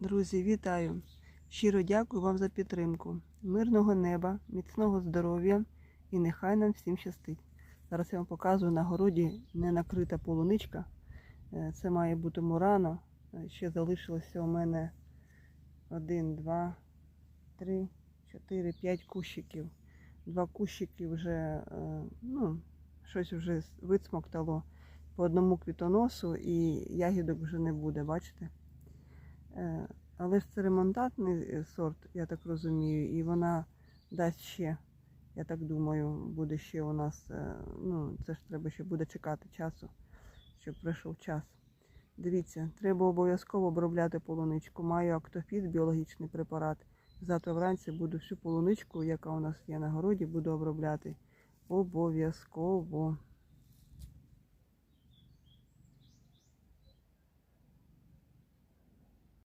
Друзі, вітаю! Щиро дякую вам за підтримку. Мирного неба, міцного здоров'я і нехай нам всім щастить. Зараз я вам показую на городі не накрита полуничка. Е, Це має бути мурано. Е, Ще залишилося у мене один, два, три, чотири, п'ять кущиків. Два кущики вже, е, ну, щось вже висмоктало по одному квітоносу і ягідок вже не буде, бачите? Е, Але ж це ремонтантний е, сорт, я так розумію, і вона дасть ще, я так думаю, буде ще у нас, е, ну, це ж треба ще буде чекати часу, щоб прийшов час. Дивіться, треба обов'язково обробляти полуничку. Маю актофіт, біологічний препарат. Завтра вранці буду всю полуничку, яка у нас є на городі, буду обробляти. Обов'язково.